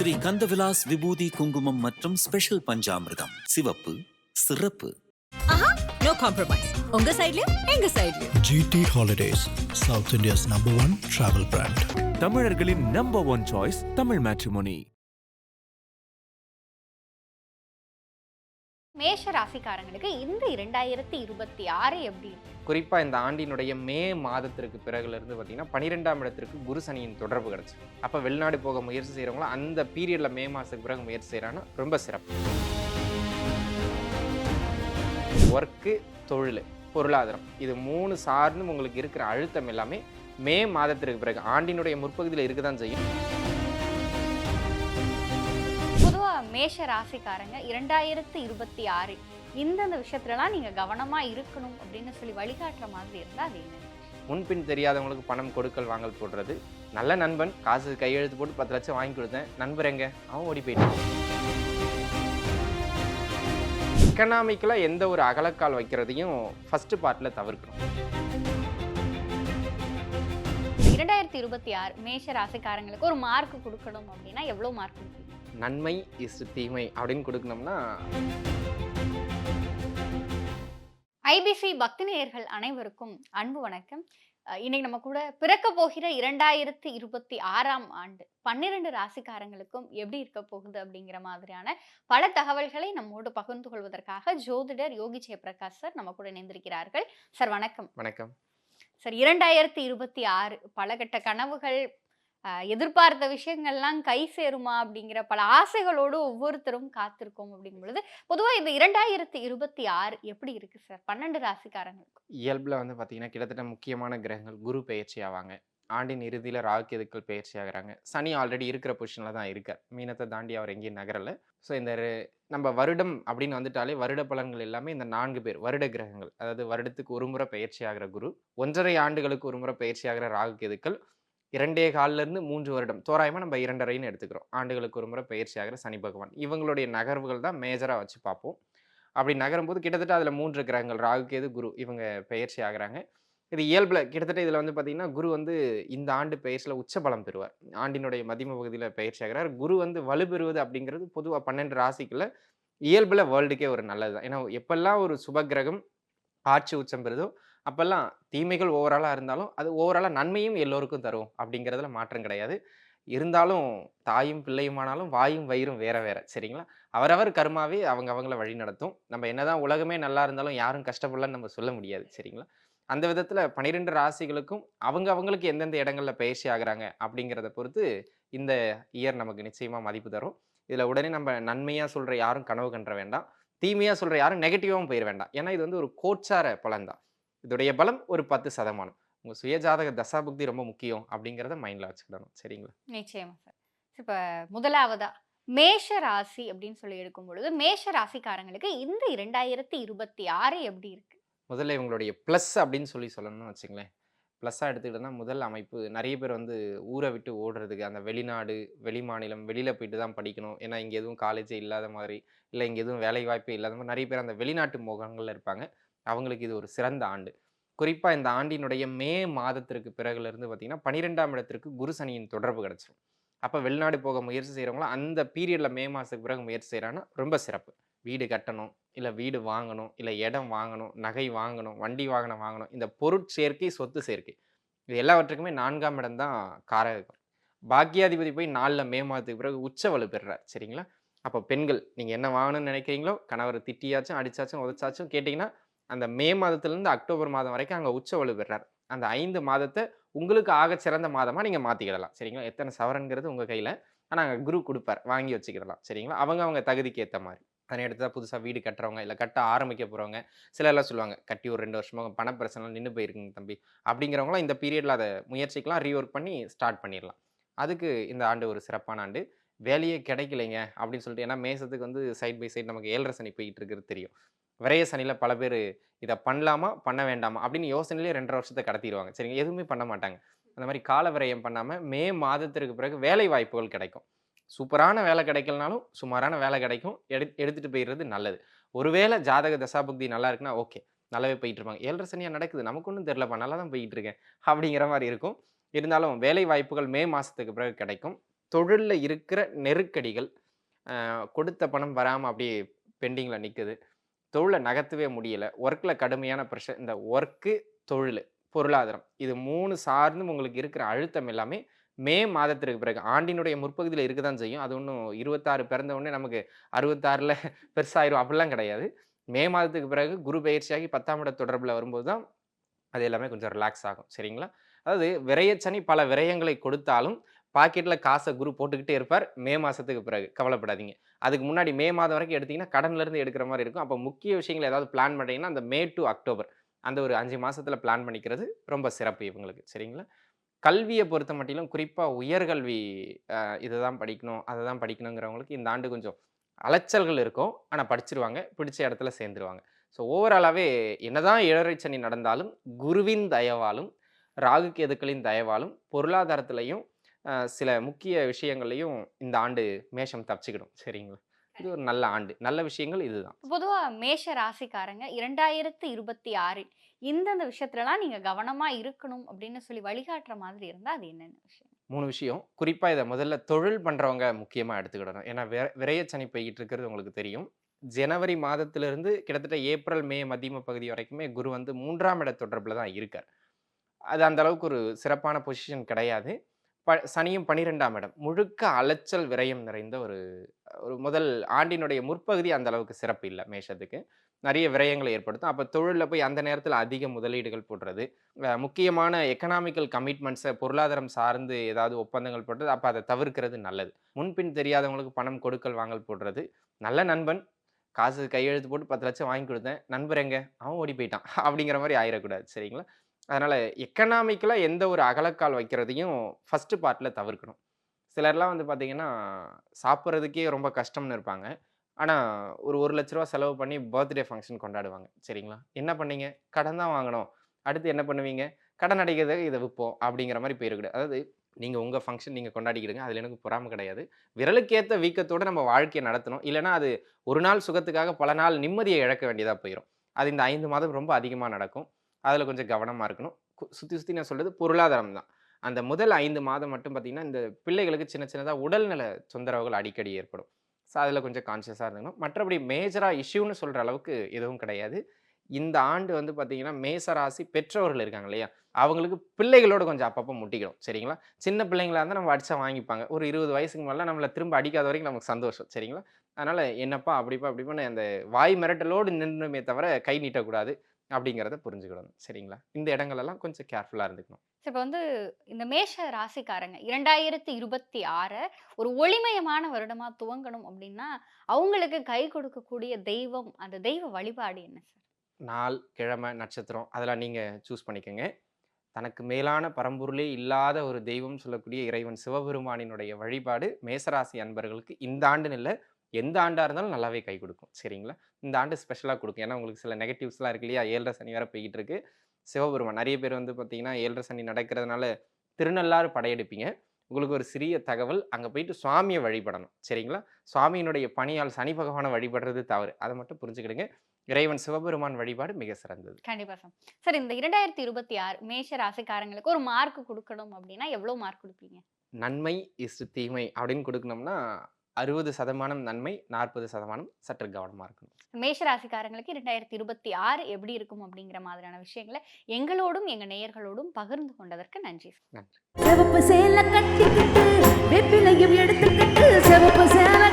ஸ்ரீ கந்தவிலாஸ் விபூதி குங்குமம் மற்றும் ஸ்பெஷல் பஞ்சாமிர்தம். சிவப்பு சிறப்பு. நோ காம்ப்ரமைஸ் உங்க சைடுலயும் எங்க சைடுலயும் GT Holidays, South India's number one travel brand. தமிழர்களின் number one choice Tamil matrimony மேஷ ராசிக்காரங்களுக்கு இந்த இரண்டாயிரத்தி இருபத்தி ஆறு எப்படி குறிப்பாக இந்த ஆண்டினுடைய மே மாதத்திற்கு பிறகுலேருந்து பார்த்தீங்கன்னா பன்னிரெண்டாம் இடத்திற்கு குரு சனியின் தொடர்பு கிடச்சி. அப்போ வெளிநாடு போக முயற்சி செய்கிறவங்களும் அந்த பீரியடில் மே மாதத்துக்கு பிறகு முயற்சி செய்கிறாங்கன்னா ரொம்ப சிறப்பு. ஒர்க்கு தொழில் பொருளாதாரம். இது மூணு சார்ந்தும் உங்களுக்கு இருக்கிற அழுத்தம் எல்லாமே மே மாதத்திற்கு பிறகு ஆண்டினுடைய முற்பகுதியில் இருக்க தான் செய்யும். மேஷ ராசிக்காரங்க இரண்டாயிரத்தி இருபத்தி ஆறு. இந்தந்த விஷயத்துலலாம் நீங்க கவனமா இருக்கணும் அப்படின்னு சொல்லி வழிகாட்டுற மாதிரி இருந்தா அது என்ன? முன்பின் தெரியாதவங்களுக்கு பணம் கொடுக்கல் வாங்கல் போடுறது. நல்ல நண்பன் காசு கையெழுத்து போட்டு பத்து லட்சம் வாங்கி கொடுத்தேன். நண்பர் எங்க? அவன் ஓடி போயிட்டான். எக்கனாமிக்கலாக எந்த ஒரு அகலக்கால் வைக்கிறதையும் ஃபர்ஸ்ட் பார்ட்டில் தவிர்க்கணும். இரண்டாயிரத்தி இருபத்தி ஆறு மேஷ ராசிக்காரங்களுக்கு ஒரு மார்க் கொடுக்கணும் அப்படின்னா எவ்வளவு மார்க் கொடுப்பீங்க? நன்மை இஸ் தீமை அப்படின்னு கொடுக்கணும்னா ஐபிசி பக்தி நேயர்கள் அனைவருக்கும் அன்பு வணக்கம். இன்னைக்கு நம்ம கூட பிறக்க போகிற இரண்டாயிரத்தி இருபத்தி ஆறாம் ஆண்டு பன்னிரண்டு ராசிக்காரங்களுக்கும் எப்படி இருக்க போகுது அப்படிங்கிற மாதிரியான பல தகவல்களை நம்மோடு பகிர்ந்து கொள்வதற்காக ஜோதிடர் யோகி ஜெயபிரகாஷ் சார் நம்ம கூட இணைந்திருக்கிறார்கள். சார் வணக்கம். வணக்கம். சார் இரண்டாயிரத்தி இருபத்தி ஆறு பல கட்ட கனவுகள் எதிர்பார்த்த விஷயங்கள்லாம் கை சேருமா அப்படிங்கிற பல ஆசைகளோடு ஒவ்வொருத்தரும் காத்திருக்கோம் அப்படிங்கும் பொழுது பொதுவாக இந்த இரண்டாயிரத்தி இருபத்தி ஆறு எப்படி இருக்கு சார்? பன்னெண்டு ராசிக்காரங்களுக்கு? இயல்பில் வந்து பார்த்தீங்கன்னா கிட்டத்தட்ட முக்கியமான கிரகங்கள் குரு பயிற்சி ஆவாங்க. ஆண்டின் இறுதியில் ராகு பயிற்சி ஆகிறாங்க. சனி ஆல்ரெடி இருக்கிற பொசிஷனில் தான் இருக்கார். மீனத்தை தாண்டி அவர் எங்கேயும் நகரல. ஸோ இந்த நம்ம வருடம் அப்படின்னு வந்துட்டாலே வருட பலன்கள் எல்லாமே இந்த நான்கு பேர் வருட கிரகங்கள். அதாவது வருடத்துக்கு ஒரு முறை பயிற்சி ஆகிற குரு ஒன்றரை ஆண்டுகளுக்கு ஒரு முறை பயிற்சி ஆகிற ராகு கெதுக்கள் இரண்டே காலிலிருந்து மூன்று வருடம். தோராயமாக நம்ம இரண்டரைன்னு எடுத்துக்கிறோம். ஆண்டுகளுக்கு ஒரு முறை பயிற்சி ஆகிற சனி பகவான். இவங்களுடைய நகர்வுகள் தான் மேஜராக வச்சு பார்ப்போம். அப்படி நகரும்போது கிட்டத்தட்ட அதில் மூன்று கிரகங்கள் ராகு கேது குரு இவங்க பயிற்சி ஆகுறாங்க. இது இயல்பில் கிட்டத்தட்ட இதில் வந்து பார்த்திங்கன்னா குரு வந்து இந்த ஆண்டு பயிற்சியில் உச்ச பலம் பெறுவார். ஆண்டினுடைய மதிம பகுதியில் பயிற்சி ஆகிறார். குரு வந்து வலுப்பெறுவது அப்படிங்கிறது பொதுவாக பன்னெண்டு ராசிக்குள்ள இயல்பில் வேர்ல்டுக்கே ஒரு நல்லது தான் ஏன்னா எப்பெல்லாம் ஒரு சுப கிரகம் ஆட்சி உச்சம் பெறுதோ அப்போல்லாம் தீமைகள் ஓவராலாக இருந்தாலும் அது ஓவராலாக நன்மையும் எல்லோருக்கும் தரும் அப்படிங்கிறதுல மாற்றம் கிடையாது. இருந்தாலும் தாயும் பிள்ளையுமானாலும் வாயும் வயிறும் வேற வேற சரிங்களா? அவரவர் கர்மாவே அவங்க அவங்கள வழி நடத்தும். நம்ம என்னதான் உலகமே நல்லா இருந்தாலும் யாரும் கஷ்டப்படலன்னு நம்ம சொல்ல முடியாது சரிங்களா? அந்த விதத்தில் பன்னிரெண்டு ராசிகளுக்கும் அவங்க அவங்களுக்கு எந்தெந்த இடங்களில் பயிற்சி ஆகுறாங்க அப்படிங்கிறத பொறுத்து இந்த இயர் நமக்கு நிச்சயமாக மதிப்பு தரும். இதில் உடனே நம்ம நன்மையாக சொல்கிற யாரும் கனவு கன்ற வேண்டாம். தீமையாக சொல்கிற யாரும் நெகட்டிவாகவும் போயிட வேண்டாம். ஏன்னா இது வந்து ஒரு கோச்சார பலன் தான் இதோடைய பலம் ஒரு பத்து சதமானம். உங்கள் சுயஜாதக தசாபுக்தி ரொம்ப முக்கியம் அப்படிங்கிறத மைண்டில் வச்சுக்கிடணும். சரிங்களா? நிச்சயமா சார் இப்போ முதலாவதா மேஷ ராசி அப்படின்னு சொல்லி எடுக்கும் பொழுது மேஷ ராசிக்காரங்களுக்கு இந்த இரண்டாயிரத்தி இருபத்தி ஆறு எப்படி இருக்கு? முதல்ல இவங்களுடைய ப்ளஸ் அப்படின்னு சொல்லி சொல்லணும்னு வச்சுங்களேன். ப்ளஸ்ஸாக எடுத்துக்கிட்டோம்னா முதல் அமைப்பு நிறைய பேர் வந்து ஊரை விட்டு ஓடுறதுக்கு அந்த வெளிநாடு வெளி மாநிலம் வெளியில் போயிட்டு தான் படிக்கணும். ஏன்னா இங்கே எதுவும் காலேஜே இல்லாத மாதிரி இல்லை இங்கே எதுவும் வேலை வாய்ப்பே இல்லாத மாதிரி நிறைய பேர் அந்த வெளிநாட்டு முகங்களில் இருப்பாங்க. அவங்களுக்கு இது ஒரு சிறந்த ஆண்டு. குறிப்பாக இந்த ஆண்டினுடைய மே மாதத்திற்கு பிறகுலேருந்து பார்த்தீங்கன்னா பன்னிரெண்டாம் இடத்திற்கு குரு சனியின் தொடர்பு கிடச்சிரும். அப்போ வெளிநாடு போக முயற்சி செய்கிறவங்களும் அந்த பீரியடில் மே மாதத்துக்கு பிறகு முயற்சி செய்கிறாங்கன்னா ரொம்ப சிறப்பு. வீடு கட்டணும் இல்லை வீடு வாங்கணும் இல்லை இடம் வாங்கணும் நகை வாங்கணும் வண்டி வாகனம் வாங்கணும் இந்த பொருட்சேர்க்கை சொத்து சேர்க்கை. இது எல்லாவற்றுக்குமே நான்காம் இடம் தான் காரகம் பாக்கியாதிபதி போய் நாலில் மே மாதத்துக்கு பிறகு உச்ச வலு பெறுறார் சரிங்களா? அப்போ பெண்கள் நீங்கள் என்ன வாங்கணும்னு நினைக்கிறீங்களோ கணவர் திட்டியாச்சும் அடிச்சாச்சும் உதச்சாச்சும் கேட்டிங்கன்னா அந்த மே மாதத்துலேருந்து அக்டோபர் மாதம் வரைக்கும் அங்கே உச்ச வலு அந்த ஐந்து மாதத்தை உங்களுக்கு ஆக சிறந்த மாதமாக நீங்கள் மாற்றிக்கிடலாம் சரிங்களா? எத்தனை சவரன்கிறது உங்கள் கையில். ஆனால் அங்கே குரு கொடுப்பார். வாங்கி வச்சுக்கிடலாம். சரிங்களா? அவங்க அவங்க தகுதிக்கு ஏற்ற மாதிரி. அதனை எடுத்து தான் புதுசாக வீடு கட்டுறவங்க இல்லை கட்ட ஆரம்பிக்க போகிறவங்க சிலர்லாம் சொல்லுவாங்க கட்டி ஒரு ரெண்டு வருஷமாக பண பிரச்சனை நின்று போயிருக்குங்க தம்பி. அப்படிங்கிறவங்களாம் இந்த பீரியடில் அதை முயற்சிக்கலாம் ரீஒர்க் பண்ணி ஸ்டார்ட் பண்ணிடலாம். அதுக்கு இந்த ஆண்டு ஒரு சிறப்பான ஆண்டு. வேலையே கிடைக்கலைங்க அப்படின்னு சொல்லிட்டு ஏன்னா மேசத்துக்கு வந்து சைட் பை சைடு நமக்கு ஏழரை சனி போயிட்டு இருக்கிறது தெரியும். விரைய சனியில் பல பேர் இதை பண்ணலாமா பண்ண வேண்டாமா அப்படின்னு யோசனையிலே ரெண்டரை வருஷத்தை கடத்திடுவாங்க சரிங்க? எதுவுமே பண்ண மாட்டாங்க. அந்த மாதிரி கால விரயம் பண்ணாமல் மே மாதத்திற்கு பிறகு வேலை வாய்ப்புகள் கிடைக்கும். சூப்பரான வேலை கிடைக்கலனாலும் சுமாரான வேலை கிடைக்கும். எடு எடுத்துகிட்டு போயிடுறது நல்லது. ஒருவேளை ஜாதக தசாபக்தி நல்லா இருக்குன்னா ஓகே. நல்லாவே போயிட்டு இருப்பாங்க ஏழரை சனியாக நடக்குது? நமக்கு ஒன்றும் தெரிலப்பா நல்லா தான் போயிட்டு இருக்கேன் அப்படிங்கிற மாதிரி இருக்கும். இருந்தாலும் வேலை வாய்ப்புகள் மே மாதத்துக்கு பிறகு கிடைக்கும். தொழிலில் இருக்கிற நெருக்கடிகள் கொடுத்த பணம் வராமல் அப்படியே பெண்டிங்கில் நிற்குது தொழிலை நகர்த்தவே முடியல. ஒர்க்கில் கடுமையான ப்ரெஷர் இந்த ஒர்க்கு தொழில் பொருளாதாரம் இது மூணு சார்ந்தும் உங்களுக்கு இருக்கிற அழுத்தம் எல்லாமே மே மாதத்திற்கு பிறகு ஆண்டினுடைய முற்பகுதியில் இருக்க தான் செய்யும். அது ஒன்றும் இருபத்தாறு பிறந்த உடனே நமக்கு அறுபத்தாறில் பெருசாயிரும். அப்படிலாம் கிடையாது. மே மாதத்துக்கு பிறகு குரு பயிற்சியாகி பத்தாம் இட தொடர்பில் வரும்போது தான் அது எல்லாமே கொஞ்சம் ரிலாக்ஸ் ஆகும். சரிங்களா? அதாவது விரயச்சனி பல விரயங்களை கொடுத்தாலும் பாக்கெட்டில் காசை குரு போட்டுக்கிட்டே இருப்பார். மே மாதத்துக்கு பிறகு. கவலைப்படாதீங்க. அதுக்கு முன்னாடி மே மாதம் வரைக்கும் எடுத்தீங்கன்னா கடன்ல இருந்து எடுக்கிற மாதிரி இருக்கும். அப்போ முக்கிய விஷயங்கள் ஏதாவது பிளான் பண்ணுறீங்கன்னா அந்த மே டு அக்டோபர். அந்த ஒரு அஞ்சு மாதத்தில் பிளான் பண்ணிக்கிறது ரொம்ப சிறப்பு இவங்களுக்கு. சரிங்களா? கல்வியை பொறுத்த மட்டிலும் குறிப்பாக உயர்கல்வி இதை இதுதான் படிக்கணும் அதை தான் படிக்கணுங்கிறவங்களுக்கு இந்த ஆண்டு கொஞ்சம் அலைச்சல்கள் இருக்கும். ஆனால் படிச்சிருவாங்க பிடிச்ச இடத்துல சேர்ந்துருவாங்க. ஸோ ஓவராலாகவே என்னதான் ஏழரை சனி நடந்தாலும் குருவின் தயவாலும் ராகு கேதுக்களின் தயவாலும் பொருளாதாரத்திலையும் சில முக்கிய விஷயங்கள்லையும் இந்த ஆண்டு மேஷம் தப்பிச்சுக்கிடும். சரிங்களா? இது ஒரு நல்ல ஆண்டு. நல்ல விஷயங்கள் இதுதான். பொதுவா மேஷ ராசிக்காரங்க இரண்டாயிரத்து இருபத்தி ஆறில் இந்தந்த விஷயத்துலலாம் நீங்க கவனமா இருக்கணும் அப்படின்னு சொல்லி வழிகாட்டுற மாதிரி இருந்தா அது என்னென்ன விஷயம்? மூணு விஷயம். குறிப்பாக இதை முதல்ல தொழில் பண்ணுறவங்க முக்கியமாக எடுத்துக்கிடணும். ஏன்னா விர விரையச்சனி போய்கிட்டு இருக்கிறது உங்களுக்கு தெரியும். ஜனவரி மாதத்திலிருந்து கிட்டத்தட்ட ஏப்ரல் மே மத்தியம பகுதி வரைக்குமே குரு வந்து மூன்றாம் இட தொடர்பில் தான் இருக்கார். அது அந்த அளவுக்கு ஒரு சிறப்பான பொசிஷன் கிடையாது. ப சனியும் பனிரெண்டாம் இடம். முழுக்க அலைச்சல் விரயம் நிறைந்த ஒரு ஒரு முதல் ஆண்டினுடைய முற்பகுதி அந்த அளவுக்கு சிறப்பு இல்லை மேஷத்துக்கு. நிறைய விரயங்களை ஏற்படுத்தும். அப்போ தொழிலில் போய் அந்த நேரத்தில் அதிக முதலீடுகள் போடுறது. முக்கியமான எக்கனாமிக்கல் கமிட்மெண்ட்ஸை பொருளாதாரம் சார்ந்து ஏதாவது ஒப்பந்தங்கள் போடுறது. அப்போ அதை தவிர்க்கிறது நல்லது. முன்பின் தெரியாதவங்களுக்கு பணம் கொடுக்கல் வாங்கல் போடுறது. நல்ல நண்பன். காசு கையெழுத்து போட்டு பத்து லட்சம் வாங்கி கொடுத்தேன். நண்பர் எங்க? அவன் ஓடி போயிட்டான். அப்படிங்கிற மாதிரி ஆயிடக்கூடாது சரிங்களா? அதனால் எக்கனாமிக்கலாக எந்த ஒரு அகலக்கால் வைக்கிறதையும் ஃபஸ்ட்டு பார்ட்டில் தவிர்க்கணும். சிலர்லாம் வந்து பார்த்திங்கன்னா சாப்பிட்றதுக்கே ரொம்ப கஷ்டம்னு இருப்பாங்க. ஆனால் ஒரு ஒரு லட்ச ரூபா செலவு பண்ணி பர்த்டே ஃபங்க்ஷன் கொண்டாடுவாங்க. சரிங்களா? என்ன பண்ணீங்க? கடன் தான் வாங்கணும். அடுத்து என்ன பண்ணுவீங்க? கடன் அடைக்கிறதுக்கு இதை விற்போம் அப்படிங்கிற மாதிரி போயிருக்கூடாது அதாவது நீங்கள் உங்கள் ஃபங்க்ஷன் நீங்கள் கொண்டாடிக்கிடுங்க. அதில் எனக்கு பொறாமை கிடையாது. விரலுக்கேற்ற வீக்கத்தோடு நம்ம வாழ்க்கையை நடத்தணும். இல்லைன்னா அது ஒரு நாள் சுகத்துக்காக பல நாள் நிம்மதியை இழக்க வேண்டியதாக போயிடும் அது இந்த ஐந்து மாதம் ரொம்ப அதிகமாக நடக்கும். அதில் கொஞ்சம் கவனமாக இருக்கணும். சுற்றி சுற்றி நான் சொல்கிறது பொருளாதாரம் தான். அந்த முதல் ஐந்து மாதம் மட்டும் பார்த்திங்கன்னா இந்த பிள்ளைகளுக்கு சின்ன சின்னதாக உடல்நல தொந்தரவுகள் அடிக்கடி ஏற்படும். ஸோ அதில் கொஞ்சம் கான்ஷியஸாக இருந்துக்கணும். மற்றபடி மேஜராக இஷ்யூன்னு சொல்கிற அளவுக்கு எதுவும் கிடையாது. இந்த ஆண்டு வந்து பார்த்தீங்கன்னா மேசராசி பெற்றோர்கள் இருக்காங்க இல்லையா? அவங்களுக்கு பிள்ளைகளோட கொஞ்சம் அப்பப்போ முட்டிக்கணும். சரிங்களா? சின்ன பிள்ளைங்களாக இருந்தால் நம்ம அடித்தா வாங்கிப்பாங்க. ஒரு இருபது வயசுக்கு மேலே நம்மளை திரும்ப அடிக்காத வரைக்கும் நமக்கு சந்தோஷம். சரிங்களா? அதனால் என்னப்பா அப்படிப்பா அப்படிப்பான்னு அந்த வாய் மிரட்டலோடு நின்றுமே தவிர கை நீட்டக்கூடாது. அப்படிங்கிறத புரிஞ்சுக்கிடணும் சரிங்களா? இந்த இடங்களெல்லாம் கொஞ்சம் கேர்ஃபுல்லாக இருந்துக்கணும். இப்போ வந்து இந்த மேஷ ராசிக்காரங்க இரண்டாயிரத்தி இருபத்தி ஆறை ஒரு ஒளிமயமான வருடமா துவங்கணும் அப்படின்னா அவங்களுக்கு கை கொடுக்கக்கூடிய தெய்வம் அந்த தெய்வ வழிபாடு என்ன சார்? நாள் கிழமை நட்சத்திரம் அதெல்லாம் நீங்கள் சூஸ் பண்ணிக்கோங்க. தனக்கு மேலான பரம்பொருளே இல்லாத ஒரு தெய்வம் சொல்லக்கூடிய இறைவன் சிவபெருமானினுடைய வழிபாடு மேசராசி அன்பர்களுக்கு இந்த ஆண்டுன்னு இல்லை எந்த ஆண்டாக இருந்தாலும் நல்லாவே கை கொடுக்கும். சரிங்களா? இந்த ஆண்டு ஸ்பெஷலாக கொடுக்கும். ஏன்னா உங்களுக்கு சில நெகட்டிவ்ஸ்லாம் இருக்கு இல்லையா? ஏழரை சனி வேற போய்கிட்டு இருக்கு. சிவபெருமான். நிறைய பேர் வந்து பார்த்தீங்கன்னா ஏழரை சனி நடக்கிறதுனால திருநள்ளாறு படையெடுப்பீங்க. உங்களுக்கு ஒரு சிறிய தகவல் அங்கே போயிட்டு சுவாமியை வழிபடணும். சரிங்களா? சுவாமியினுடைய பணியால் சனி பகவானை வழிபடுறது தவறு. அதை மட்டும் புரிஞ்சுக்கிடுங்க. இறைவன் சிவபெருமான் வழிபாடு மிக சிறந்தது. கண்டிப்பா சார். சார் இந்த இரண்டாயிரத்தி இருபத்தி ஆறு மேஷ ராசிக்காரங்களுக்கு ஒரு மார்க் கொடுக்கணும் அப்படின்னா எவ்வளவு மார்க் கொடுப்பீங்க? நன்மை இஸ் தீமை அப்படின்னு கொடுக்கணும்னா அறுபது சதமானம் நன்மை நாற்பது சதமானம் சற்று கவனமாக இருக்கணும். மேஷ ராசிக்காரங்களுக்கு இரண்டாயிரத்தி இருபத்தி ஆறு எப்படி இருக்கும் அப்படிங்கிற மாதிரியான விஷயங்களை எங்களோடும் எங்க நேயர்களோடும் பகிர்ந்து கொண்டதற்கு நன்றி சார். சிவப்பு சேலை கட்டிக்கிட்டு வெப்பிலையும் எடுத்துக்கிட்டு சிவப்பு சேலை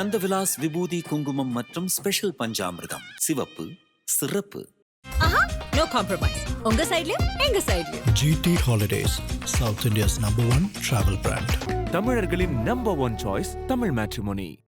கந்தவிலாஸ் விபூதி குங்குமம் மற்றும் ஸ்பெஷல் பஞ்சாமிர்தம். சிவப்பு சிறப்பு. ஆஹா நோ காம்ப்ரமைஸ் உங்க சைடுலயும் எங்க சைடுலயும் GT Holidays, South India's number one travel brand. தமிழர்களின் number one choice Tamil matrimony